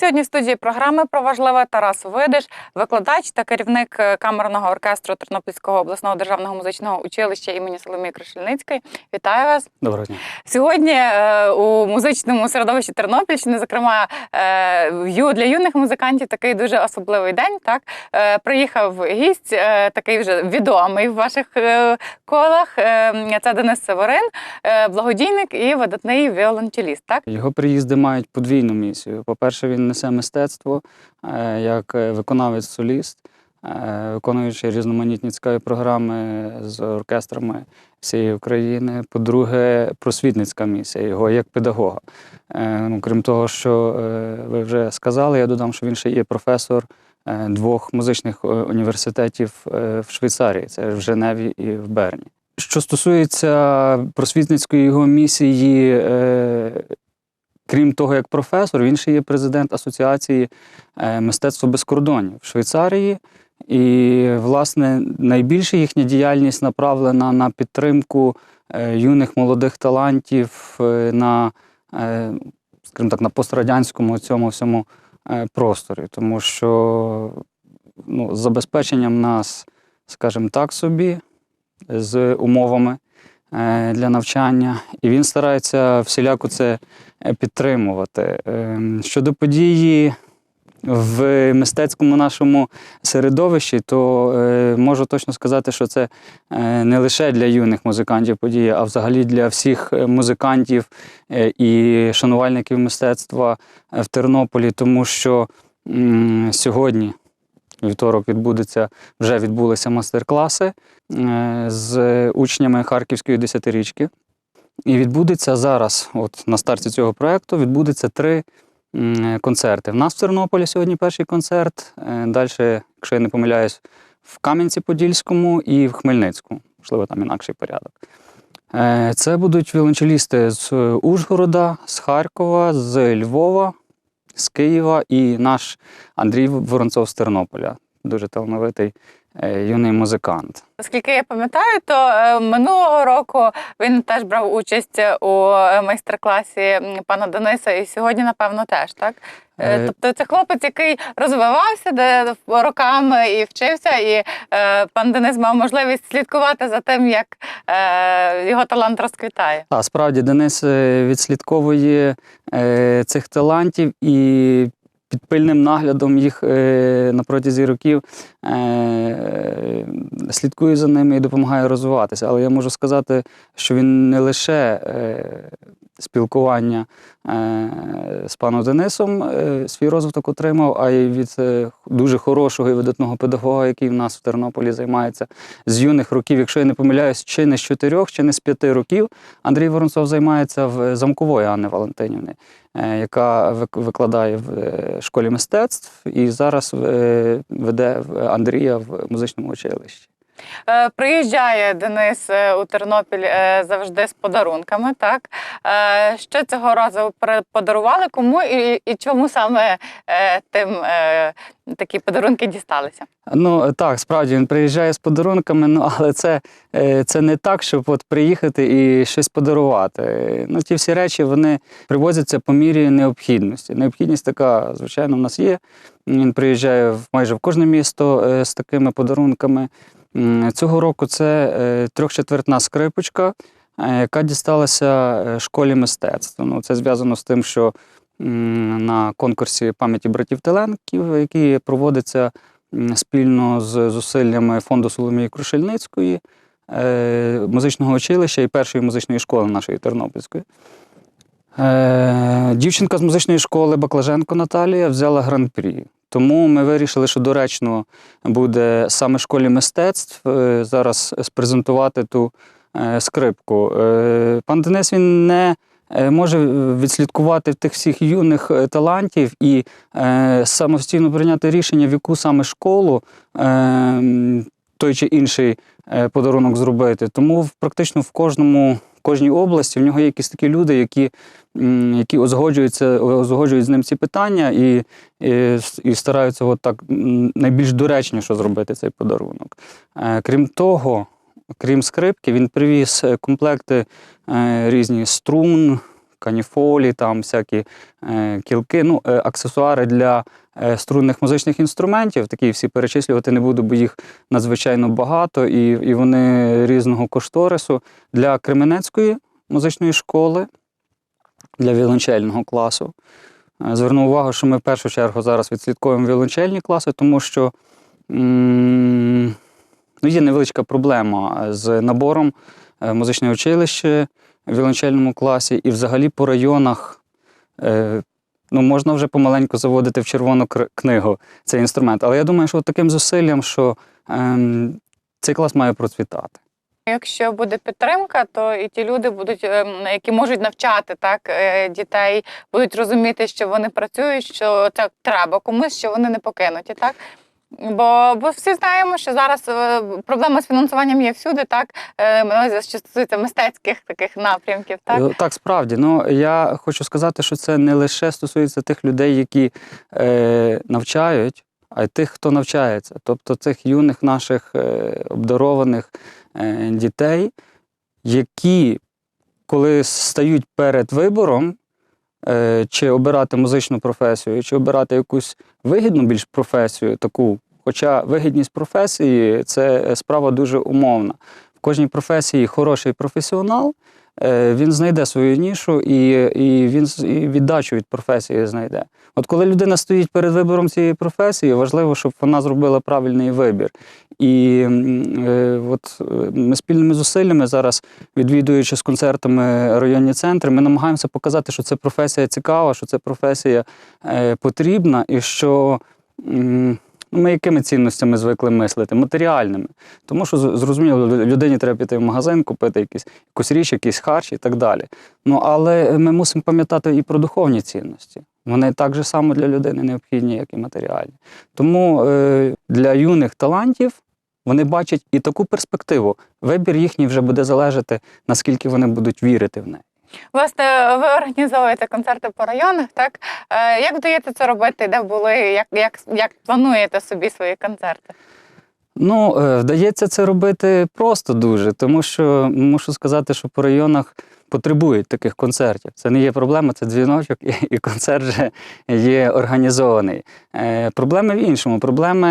Сьогодні в студії програми про важливе Тарас Видиш, викладач та керівник е, камерного оркестру Тернопільського обласного державного музичного училища імені Соломії Крушельницької. Вітаю вас! Доброго дня. Сьогодні е, у музичному середовищі Тернопільщини, зокрема е, для юних музикантів, такий дуже особливий день. Так приїхав гість, такий вже відомий в ваших колах. Це Денис Северин, благодійник і видатний віолончеліст. Так Його приїзди мають подвійну місію. По-перше, він несе мистецтво е, як виконавець-соліст, е, виконуючи різноманітні цікаві програми з оркестрами всієї України. По-друге, просвітницька місія його як педагога. Е, Ну, крім того, що ви вже сказали, я додам, що він ще є професор двох музичних університетів в Швейцарії, це в Женеві і в Берні. Що стосується просвітницької його місії, крім того, як професор, він ще є президент Асоціації е, мистецтво без кордонів в Швейцарії. І, власне, найбільше їхня діяльність направлена на підтримку е, юних молодих талантів е, на, скажімо так, на пострадянському цьому всьому просторі, тому що ну, забезпеченням нас, скажімо так собі, з умовами для навчання, і він старається всіляко це е, підтримувати. Ем, Щодо події в мистецькому нашому середовищі, то е, можу точно сказати, що це е, не лише для юних музикантів подія, а взагалі для всіх е, музикантів е, і шанувальників мистецтва е, в Тернополі, тому що сьогодні, вівторок, відбудеться, вже відбулися мастер-класи е, з учнями Харківської десятирічки. І відбудеться зараз, от на старті цього проєкту, відбудеться три концерти. В нас в Тернополі сьогодні перший концерт. Далі, якщо я не помиляюсь, в Кам'янці-Подільському і в Хмельницькому. Можливо, там інакший порядок. Е, Це будуть віолончелісти з Ужгорода, з Харкова, з Львова, з Києва і наш Андрій Воронцов з Тернополя. Дуже талановитий юний музикант. Оскільки я пам'ятаю, то е, минулого року він теж брав участь у е, майстер-класі пана Дениса, і сьогодні, напевно, теж так. Е, Е, Тобто це хлопець, який розвивався де роками і вчився, і е, пан Денис мав можливість слідкувати за тим, як е, його талант розквітає. А справді Денис е, відслідковує е, цих талантів і під пильним наглядом їх е, на протязі років е, слідкує за ними і допомагає розвиватися. Але я можу сказати, що він не лише е, спілкування е, з паном Денисом е, свій розвиток отримав, а й від е, дуже хорошого і видатного педагога, який в нас в Тернополі займається з юних років, якщо я не помиляюсь, чи не з чотирьох, чи не з п'яти років. Андрій Воронцов займається в замкової Анни Валентинівни, яка викладає в школі мистецтв і зараз веде Андрія в музичному училищі. Е, Приїжджає Денис е, у Тернопіль е, завжди з подарунками. Так що цього разу подарували кому і, і чому саме тим такі подарунки дісталися? Ну так, справді він приїжджає з подарунками, ну але це, це не так, щоб от приїхати і щось подарувати. Ну, ті всі речі вони привозяться по мірі необхідності. Необхідність така, звичайно, в нас є. Він приїжджає майже в кожне місто з такими подарунками. Цього року це е, трьохчетвертна скрипочка, е, яка дісталася е, школі мистецтва. Ну, це зв'язано з тим, що на конкурсі пам'яті братів Теленків, який проводиться спільно з зусиллями фонду Соломії Крушельницької, музичного училища і першої музичної школи нашої Тернопільської. Дівчинка з музичної школи Баклаженко Наталія взяла гран-прі. Тому ми вирішили, що доречно буде саме школі мистецтв е, зараз спрезентувати ту е, скрипку. Е, Пан Денис він не може відслідкувати тих всіх юних талантів і самостійно прийняти рішення, в яку саме школу той чи інший подарунок зробити. Тому практично в кожному. Кожній області в нього є якісь такі люди, які, які узгоджуються, узгоджують з ним ці питання і, і, і стараються от так найбільш доречніше зробити цей подарунок. Е, Крім того, крім скрипки, він привіз е, комплекти е, різні струн, каніфолі, там всякі е, кілки, ну, е, аксесуари для е, струнних музичних інструментів. Такі всі перечислювати не буду, бо їх надзвичайно багато, і, і вони різного кошторису для Кременецької музичної школи, для віолончельного класу. Е, Зверну увагу, що ми в першу чергу зараз відслідковуємо віолончельні класи, тому що ну, є невеличка проблема з набором музичне училище віолончельному класі, і взагалі по районах е, ну, можна вже помаленьку заводити в червону книгу цей інструмент. Але я думаю, що таким зусиллям, що ем, цей клас має процвітати. Якщо буде підтримка, то і ті люди будуть, ем, які можуть навчати так е, дітей, будуть розуміти, що вони працюють, що це треба комусь, що вони не покинуті, так. Бо, бо всі знаємо, що зараз е, проблема з фінансуванням є всюди, так мене що стосується мистецьких таких напрямків, так Е, Так, справді. Ну я хочу сказати, що це не лише стосується тих людей, які е, навчають, а й тих, хто навчається. Тобто цих юних наших е, обдарованих дітей, які, коли стають перед вибором, чи обирати музичну професію, чи обирати якусь вигідну більш професію, таку, хоча вигідність професії це справа дуже умовна. В кожній професії хороший професіонал, е, він знайде свою нішу і, і він і віддачу від професії знайде. От коли людина стоїть перед вибором цієї професії, важливо, щоб вона зробила правильний вибір. І е, от е, ми спільними зусиллями зараз, відвідуючи з концертами районні центри, ми намагаємося показати, що це професія цікава, що це професія е, потрібна, і що ну, ми якими цінностями звикли мислити? Матеріальними. Тому що зрозуміло, людині треба піти в магазин, купити якісь, якусь річ, якийсь харч і так далі. Ну але ми мусимо пам'ятати і про духовні цінності. Вони так же само для людини необхідні, як і матеріальні. Тому е, для юних талантів вони бачать і таку перспективу. Вибір їхній вже буде залежати, наскільки вони будуть вірити в неї. Власне, ви організовуєте концерти по районах, так? Е, Як вдається це робити? Де були? Як, як, як плануєте собі свої концерти? Ну, е, вдається це робити просто дуже, тому що мушу сказати, що по районах потребують таких концертів. Це не є проблема, це дзвіночок, і, і концерт вже є організований. Е, проблеми в іншому. Проблеми,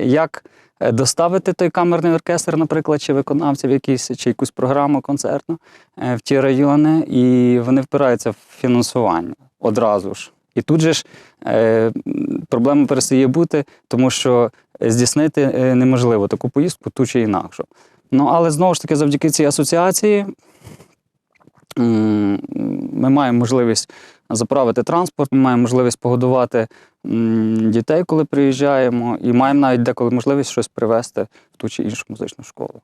як доставити той камерний оркестр, наприклад, чи виконавців якісь, чи якусь програму концертну е, в ті райони, і вони впираються в фінансування одразу ж. І тут же ж е, проблема перестає бути, тому що здійснити е, неможливо таку поїздку, ту чи інакшу. Ну, але знову ж таки, завдяки цій асоціації ми маємо можливість заправити транспорт, ми маємо можливість погодувати дітей, коли приїжджаємо, і маємо навіть деколи можливість щось привезти в ту чи іншу музичну школу.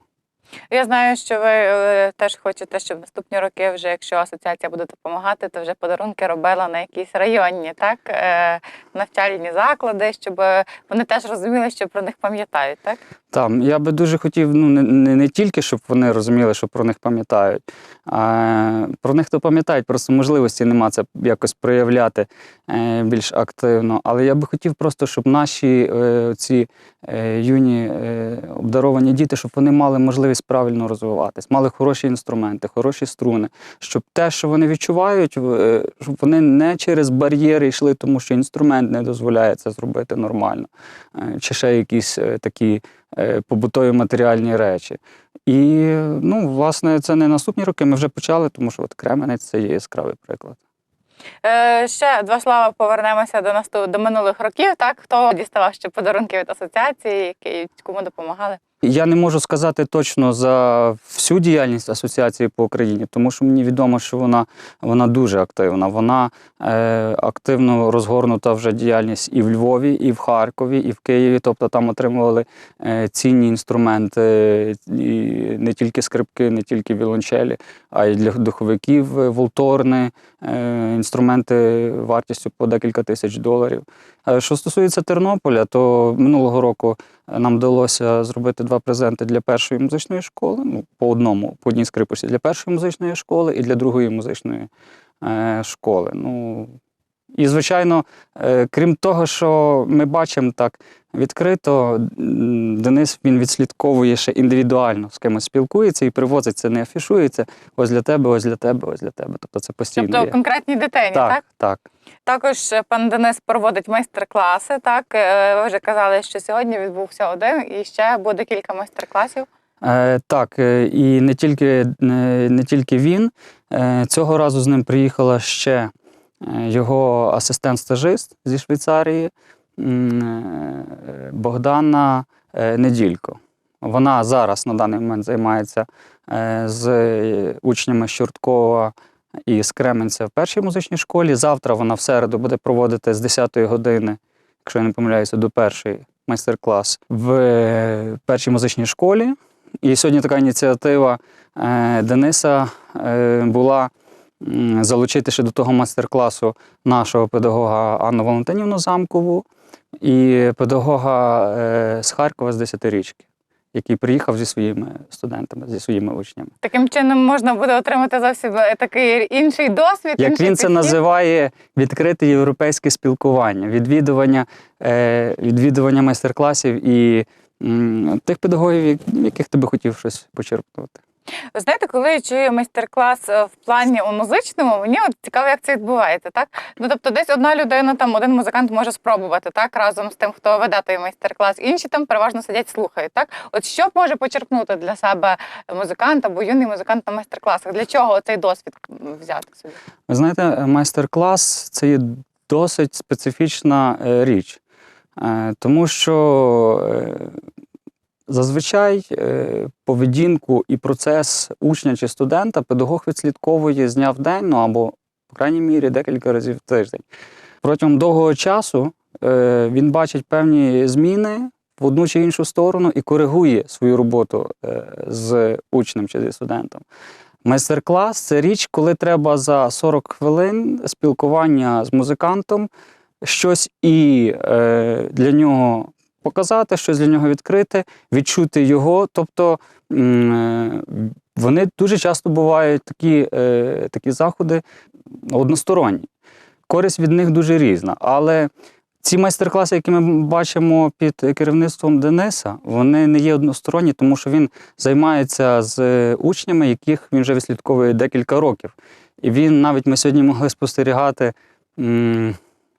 Я знаю, що ви е, теж хочете, щоб наступні роки, вже якщо асоціація буде допомагати, то вже подарунки робила на якісь районні, так е, навчальні заклади, щоб вони теж розуміли, що про них пам'ятають, так? Там я би дуже хотів ну не, не, не тільки, щоб вони розуміли, що про них пам'ятають, а про них то пам'ятають, просто можливості нема це якось проявляти е, більш активно. Але я би хотів просто, щоб наші е, ці е, юні е, обдаровані діти, щоб вони мали можливість правильно розвиватись, мали хороші інструменти, хороші струни, щоб те, що вони відчувають, е, щоб вони не через бар'єри йшли, тому що інструмент не дозволяє це зробити нормально, е, чи ще якісь е, такі побутові матеріальні речі. І ну, власне, це не наступні роки. Ми вже почали, тому що от Кременець це є яскравий приклад. Е, ще два слова повернемося до наступ до минулих років. Так, хто діставав ще подарунки від асоціації, які кому допомагали? Я не можу сказати точно за всю діяльність асоціації по Україні, тому що мені відомо, що вона, вона дуже активна. Вона е, активно розгорнута вже діяльність і в Львові, і в Харкові, і в Києві. Тобто там отримували е, цінні інструменти, і не тільки скрипки, не тільки віолончелі, а й для духовиків е, волторни, е, інструменти вартістю по декілька тисяч доларів. Е, Що стосується Тернополя, то минулого року нам вдалося зробити два презенти для першої музичної школи. Ну, по одному, по одній скрипочці для першої музичної школи і для другої музичної е, школи. Ну, і, звичайно, е, крім того, що ми бачимо так відкрито. Денис він відслідковує ще індивідуально, з кимось спілкується і привозить це, не афішується. Ось для тебе, ось для тебе, ось для тебе. Тобто це постійно. Тобто є. конкретній дитині, так? так, так. Також пан Денис проводить майстер-класи. Так, Е, ви вже казали, що сьогодні відбувся один, і ще буде кілька майстер-класів. Е, так, е, і не тільки, не, не тільки він. Е, цього разу з ним приїхала ще його асистент-стажист зі Швейцарії Богдана е, Неділько. Вона зараз на даний момент займається е, з учнями з Чорткова і з Кременця в першій музичній школі. Завтра вона в середу буде проводити з 10 години, якщо я не помиляюся, до першої майстер-клас в е, першій музичній школі. І сьогодні така ініціатива е, Дениса е, була залучити ще до того майстер-класу нашого педагога Анну Валентинівну Замкову і педагога е, з Харкова з 10-річки, який приїхав зі своїми студентами, зі своїми учнями. Таким чином можна буде отримати зовсім е, такий інший досвід. Як інший він це підхід. називає, відкрите європейське спілкування, відвідування, е, відвідування майстер-класів і тих педагогів, яких ти би хотів щось почерпнути. Ви знаєте, коли я чую майстер-клас е, в плані у музичному, мені от цікаво, як це відбувається, так? Ну тобто, десь одна людина, там один музикант може спробувати так разом з тим, хто веде той майстер-клас. Інші там переважно сидять, слухають. Так, от що може почерпнути для себе музикант або юний музикант на майстер-класах? Для чого цей досвід взяти собі? Ви знаєте, майстер-клас це є досить специфічна е, річ, Е, тому що е, зазвичай е, поведінку і процес учня чи студента педагог відслідковує з дня в день, ну або, по крайній мірі, декілька разів в тиждень. Протягом довгого часу е, він бачить певні зміни в одну чи іншу сторону і коригує свою роботу е, з учнем чи зі студентом. Майстер-клас це річ, коли треба за 40 хвилин спілкування з музикантом щось і для нього показати, щось для нього відкрити, відчути його. Тобто е, вони дуже часто бувають такі, е, такі заходи односторонні. Користь від них дуже різна. Але ці майстер-класи, які ми бачимо під керівництвом Дениса, вони не є односторонні, тому що він займається з учнями, яких він вже відслідковує декілька років. І він навіть ми сьогодні могли спостерігати,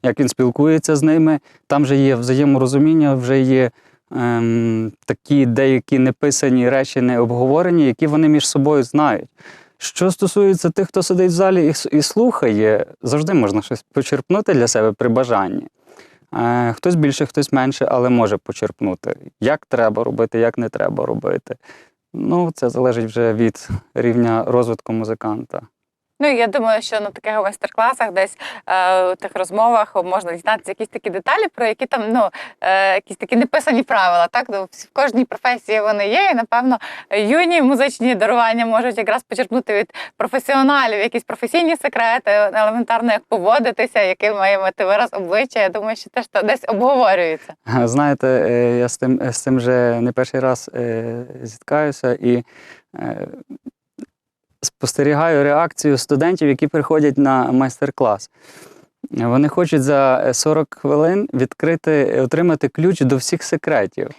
як він спілкується з ними. Там вже є взаєморозуміння, вже є ем, такі деякі неписані речі, не обговорені, які вони між собою знають. Що стосується тих, хто сидить в залі і, і слухає, завжди можна щось почерпнути для себе при бажанні. Е, хтось більше, хтось менше, але може почерпнути, як треба робити, як не треба робити. Ну, це залежить вже від рівня розвитку музиканта. Ну я думаю, що на таких майстер-класах, десь е, у тих розмовах можна дізнатися якісь такі деталі, про які там ну е, якісь такі неписані правила. Так ну, в кожній професії вони є, і напевно юні музичні дарування можуть якраз почерпнути від професіоналів якісь професійні секрети, елементарно як поводитися, який має мати вираз обличчя. Я думаю, що теж десь обговорюється. Знаєте, е, я з тим, з цим вже не перший раз е, зіткаюся і е, спостерігаю реакцію студентів, які приходять на майстер-клас. Вони хочуть за е, 40 хвилин відкрити, отримати ключ до всіх секретів.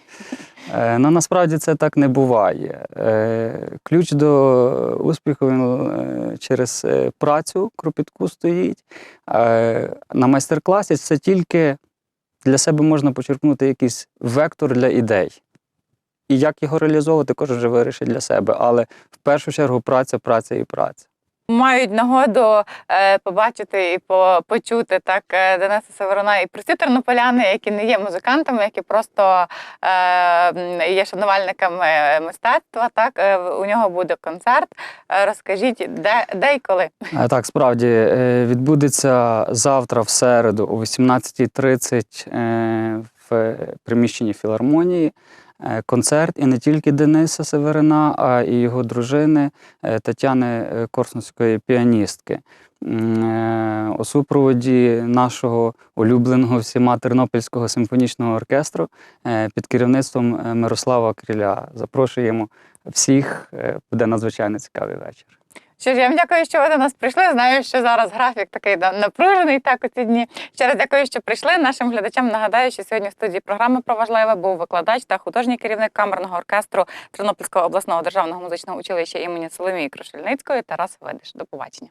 Е, Ну, насправді це так не буває. Е, Ключ до успіху він е, через е, працю кропітку стоїть. Е, На майстер-класі це тільки для себе можна почерпнути якийсь вектор для ідей. І як його реалізовувати, кожен вже вирішить для себе. Але в першу чергу праця, праця і праця. Мають нагоду е, побачити і по, почути так е, Дениса Северина і прості тернополяни, які не є музикантами, які просто е, є шанувальниками мистецтва. Так е, у нього буде концерт. Е, розкажіть, де, де і коли? Е, Так, справді е, відбудеться завтра, в середу, о 18.30 е, в приміщенні філармонії. Е, Концерт і не тільки Дениса Северина, а і його дружини е, Тетяни е, Корсунської піаністки. У супроводі нашого улюбленого всіма Тернопільського симфонічного оркестру під керівництвом Мирослава Кріля Запрошуємо всіх, буде надзвичайно цікавий вечір. Що ж, я вам дякую, що ви до нас прийшли. Знаю, що зараз графік такий да, напружений так у ці дні. Ще раз дякую, що прийшли. Нашим глядачам нагадаю, що сьогодні в студії програми про важливе був викладач та художній керівник камерного оркестру Тернопільського обласного державного музичного училища імені Соломії Крушельницької Тарас Видиш. До побачення.